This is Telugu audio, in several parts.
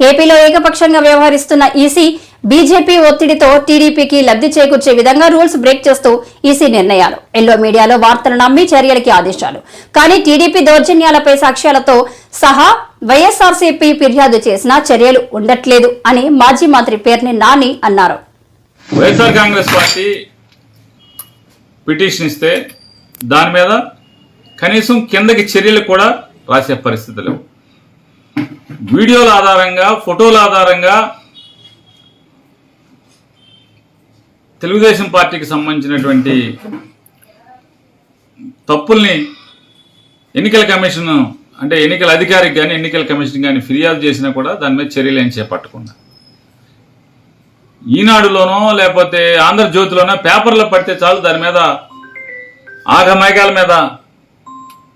ఏపీలో ఏకపక్షంగా వ్యవహరిస్తున్న ఈసీ బీజేపీ ఒత్తిడితో టీడీపీకి లబ్ధి చేకూర్చే విధంగా రూల్స్ బ్రేక్ చేస్తూ ఈసీ నిర్ణయాలు. ఎల్లో మీడియాలో వార్తలు నమ్మి చర్యలకి ఆదేశాలు. కానీ టీడీపీ దౌర్జన్యాలపై సాక్ష్యాలతో సహా వైఎస్ఆర్సీపీ ఫిర్యాదు చేసినా చర్యలు ఉండట్లేదు అని మాజీ మంత్రి పేర్ని నాని అన్నారు. వైఎస్ఆర్ కాంగ్రెస్ పార్టీ పిటిషన్ ఇస్తే దాని మీద కనీసం కిందకి చర్యలు కూడా రాసే పరిస్థితి లేవు. వీడియోల ఆధారంగా ఫోటోల ఆధారంగా తెలుగుదేశం పార్టీకి సంబంధించినటువంటి తప్పుల్ని ఎన్నికల కమిషన్ అంటే ఎన్నికల అధికారికి కానీ ఎన్నికల కమిషన్ కానీ ఫిర్యాదు చేసినా కూడా దాని మీద చర్యలు ఏం చేపట్టకుండా. ఈనాడులోనో లేకపోతే ఆంధ్రజ్యోతిలోనో పేపర్లో పడితే చాలు దాని మీద ఆగమైకాల మీద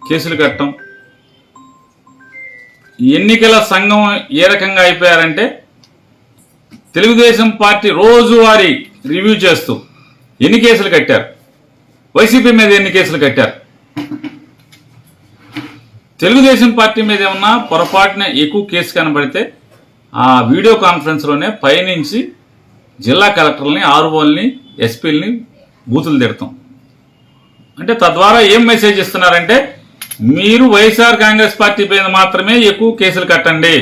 కేసులు కట్టడం. ఎన్నికల సంఘం ఏ రకంగా అయిపోయారంటే తెలుగుదేశం పార్టీ రోజువారీ రివ్యూ చేస్తూ ఎన్ని కేసులు కట్టారు? వైసీపీ మీద ఎన్ని కేసులు కట్టారు? తెలుగుదేశం పార్టీ మీద ఏమన్నా పొరపాటున ఎక్కువ కేసు కనబడితే ఆ వీడియో కాన్ఫరెన్స్లోనే పైనుంచి జిల్లా కలెక్టర్లని ఆర్ఓల్ని ఎస్పీలని బూతులు తిడతాం. అంటే తద్వారా ఏం మెసేజ్ ఇస్తున్నారంటే మీరు వైఎస్ఆర్ కాంగ్రెస్ పార్టీ మీద మాత్రమే ఎక్కువ కేసులు కట్టండి.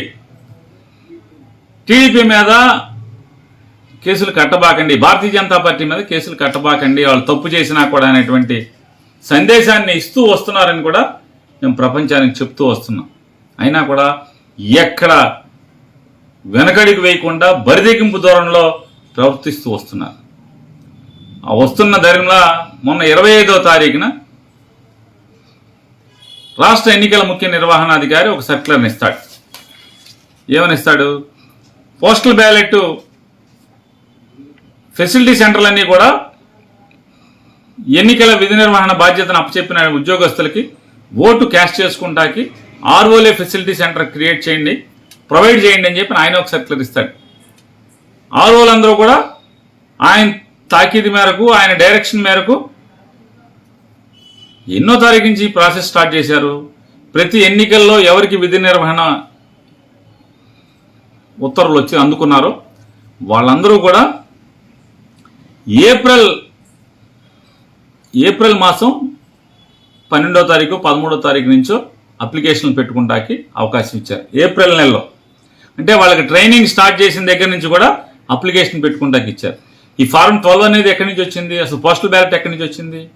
టీడీపీ మీద కేసులు కట్టబాకండి. భారతీయ జనతా పార్టీ మీద కేసులు కట్టబాకండి. వాళ్ళు తప్పు చేసినా కూడా అనేటువంటి సందేశాన్ని ఇస్తూ వస్తున్నారని కూడా మేము ప్రపంచానికి చెప్తూ వస్తున్నాం. అయినా కూడా ఎక్కడ వెనకడికి వేయకుండా బరిదెగింపు దూరంలో ప్రవర్తిస్తూ వస్తున్నారు. ఆ వస్తున్న ధైర్యంలో మొన్న ఇరవై ఐదో తారీఖున రాష్ట్ర ఎన్నికల ముఖ్య నిర్వహణాధికారి ఒక సర్క్యులర్ని ఇస్తాడు ఏమని ఇస్తాడు పోస్టల్ బ్యాలెట్ ఫెసిలిటీ సెంటర్లన్నీ కూడా ఎన్నికల విధి నిర్వహణ బాధ్యతను అప్పచెప్పిన ఉద్యోగస్తులకి ఓటు క్యాష్ చేసుకుంటాకి ఆర్ఓలే ఫెసిలిటీ సెంటర్ క్రియేట్ చేయండి ప్రొవైడ్ చేయండి అని చెప్పి ఆయన ఒక సర్క్యులర్ ఇస్తాడు. ఆర్ఓలందరూ కూడా ఆయన తాకీదు మేరకు ఆయన డైరెక్షన్ మేరకు ఎన్నో తారీఖు నుంచి ప్రాసెస్ స్టార్ట్ చేశారు. ప్రతి ఎన్నికల్లో ఎవరికి విధి నిర్వహణ ఉత్తర్వులు వచ్చి అందుకున్నారో వాళ్ళందరూ కూడా ఏప్రిల్ ఏప్రిల్ మాసం పన్నెండో తారీఖు పదమూడో తారీఖు నుంచో అప్లికేషన్లు పెట్టుకుంటాకి అవకాశం ఇచ్చారు. ఏప్రిల్ నెలలో. అంటే వాళ్ళకి ట్రైనింగ్ స్టార్ట్ చేసిన దగ్గర నుంచి కూడా అప్లికేషన్ పెట్టుకుంటాకి ఇచ్చారు. ఈ ఫారం ట్వెల్వ్ అనేది ఎక్కడి నుంచి వచ్చింది? అసలు పోస్టల్ బ్యాలెట్ ఎక్కడి నుంచి వచ్చింది?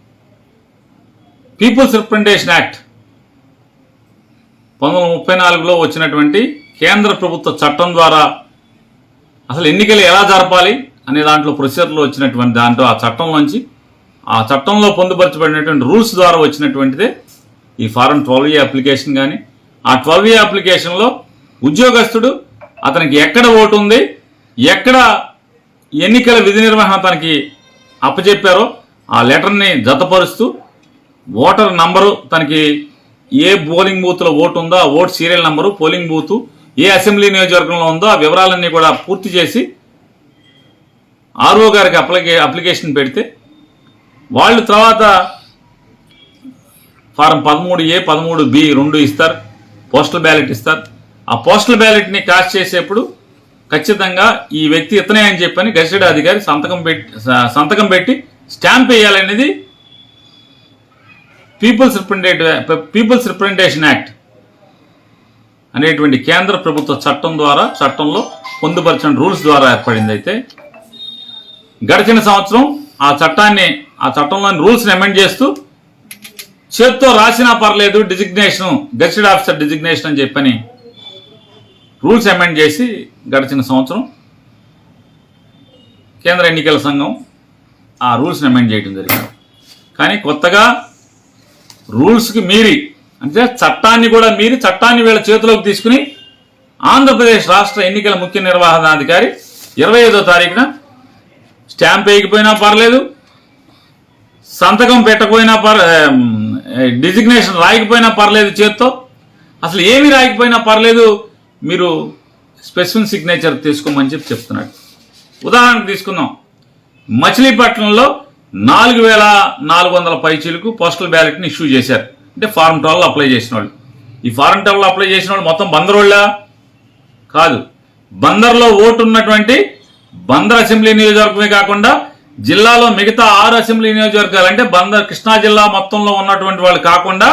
పీపుల్స్ రిప్రజెంటేషన్ యాక్ట్ పంతొమ్మిది ముప్పై నాలుగులో వచ్చినటువంటి కేంద్ర ప్రభుత్వ చట్టం ద్వారా అసలు ఎన్నికలు ఎలా జరపాలి అనే దాంట్లో ప్రొసీజర్లో వచ్చినటువంటి దాంట్లో ఆ చట్టంలోంచి ఆ చట్టంలో పొందుపరచబడినటువంటి రూల్స్ ద్వారా వచ్చినటువంటిదే ఈ ఫారం ట్వెల్వ్ ఏ అప్లికేషన్ కానీ ఆ ట్వెల్వ్ ఏ అప్లికేషన్లో ఉద్యోగస్తుడు అతనికి ఎక్కడ ఓటు ఉంది ఎక్కడ ఎన్నికల విధి నిర్వహణ తనకి అప్పచెప్పారో ఆ లెటర్ని జతపరుస్తూ ఓటర్ నంబరు తనకి ఏ పోలింగ్ బూత్లో ఓటు ఉందో ఆ vote serial number polling booth ఏ అసెంబ్లీ నియోజకవర్గంలో ఉందో ఆ వివరాలన్నీ కూడా పూర్తి చేసి ఆర్ఓ గారికి అప్లికే అప్లికేషన్ పెడితే వాళ్ళు తర్వాత ఫారం పదమూడు ఏ పదమూడు బి రెండు ఇస్తారు పోస్టల్ బ్యాలెట్ ఇస్తారు. ఆ పోస్టల్ బ్యాలెట్ని కాస్ట్ చేసేప్పుడు ఖచ్చితంగా ఈ వ్యక్తి ఇతనే అని చెప్పని గజెడ్ అధికారి సంతకం పెట్టి సంతకం పెట్టి stamp వేయాలనేది people's representative people's representation act అనేటువంటి కేంద్ర ప్రభుత్వ చట్టం ద్వారా చట్టంలో పొందుపరిచిన రూల్స్ ద్వారా ఏర్పడింది అయితే గడిచిన సంవత్సరం ఆ చట్టాన్ని ఆ చట్టంలోని రూల్స్ని అమెండ్ చేస్తూ చేత్తో రాసినా పర్లేదు డిజిగ్నేషన్ గెస్టెడ్ ఆఫీసర్ డిజిగ్నేషన్ అని చెప్పని రూల్స్ అమెండ్ చేసి గడిచిన సంవత్సరం కేంద్ర ఎన్నికల సంఘం ఆ రూల్స్ని అమెండ్ చేయడం జరిగింది. కానీ కొత్తగా రూల్స్కి మీరి. అంటే చట్టాన్ని కూడా మీరి చట్టాన్ని వీళ్ళ చేతిలోకి తీసుకుని ఆంధ్రప్రదేశ్ రాష్ట్ర ఎన్నికల ముఖ్య నిర్వహణాధికారి ఇరవై ఐదో తారీఖున స్టాంప్ వేయకపోయినా పర్లేదు సంతకం పెట్టకపోయినా పర్ డిజిగ్నేషన్ రాయకపోయినా పర్లేదు చేత్తో. అసలు ఏమి రాయకపోయినా పర్లేదు మీరు స్పెసిఫిక్ సిగ్నేచర్ తీసుకోమని చెప్పి చెప్తున్నాడు. ఉదాహరణకు తీసుకుందాం. మచిలీపట్నంలో నాలుగు వేల నాలుగు వందల పైచీలకు పోస్టల్ బ్యాలెట్ని ఇష్యూ చేశారు. అంటే ఫారం ట్వెల్వ్ అప్లై చేసిన వాళ్ళు ఈ ఫారం ట్వెల్వ్ అప్లై చేసిన వాళ్ళు మొత్తం బందరోళ్ళా? కాదు. బందర్లో ఓటు ఉన్నటువంటి బందర్ అసెంబ్లీ నియోజకవర్గమే కాకుండా జిల్లాలో మిగతా ఆరు అసెంబ్లీ నియోజకవర్గాలు అంటే బందర్ కృష్ణా జిల్లా మొత్తంలో ఉన్నటువంటి వాళ్ళు కాకుండా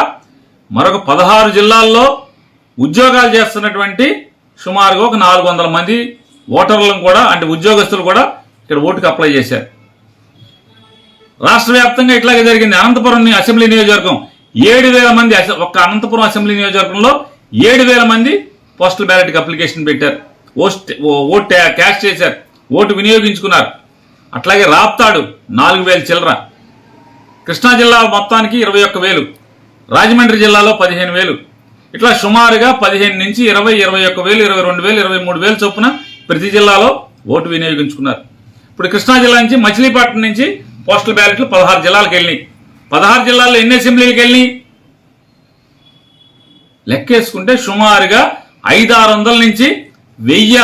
మరొక పదహారు జిల్లాల్లో ఉద్యోగాలు చేస్తున్నటువంటి సుమారుగా ఒక నాలుగు వందల మంది ఓటర్లను కూడా అంటే ఉద్యోగస్తులు కూడా ఇక్కడ ఓటుకు అప్లై చేశారు. రాష్ట్ర వ్యాప్తంగా ఇట్లాగే జరిగింది. అనంతపురం అసెంబ్లీ నియోజకవర్గం ఏడు వేల మంది అసె- ఒక్క అనంతపురం అసెంబ్లీ నియోజకవర్గంలో ఏడు వేల మంది పోస్టల్ బ్యాలెట్కి అప్లికేషన్ పెట్టారు. ఓస్ట్ ఓ- ఓట్ క్యాష్ చేశారు. ఓటు వినియోగించుకున్నారు. అట్లాగే రాప్తాడు నాలుగు వేల చిల్లర. కృష్ణా జిల్లా మొత్తానికి ఇరవై ఒక్క వేలు. రాజమండ్రి జిల్లాలో పదిహేను వేలు. ఇట్లా సుమారుగా పదిహేను నుంచి ఇరవై ఇరవై ఒక్క వేలు ఇరవై రెండు వేలు ఇరవై మూడు వేలు చొప్పున ప్రతి జిల్లాలో ఓటు వినియోగించుకున్నారు. ఇప్పుడు కృష్ణా జిల్లా నుంచి మచిలీపట్నం నుంచి పోస్టల్ బ్యాలెట్లు పదహారు జిల్లాలకు వెళ్ళినాయి. పదహారు జిల్లాల్లో ఎన్ని అసెంబ్లీలకు వెళ్ళినాయి? లెక్కేసుకుంటే సుమారుగా ఐదు ఆరు వందల నుంచి వెయ్యి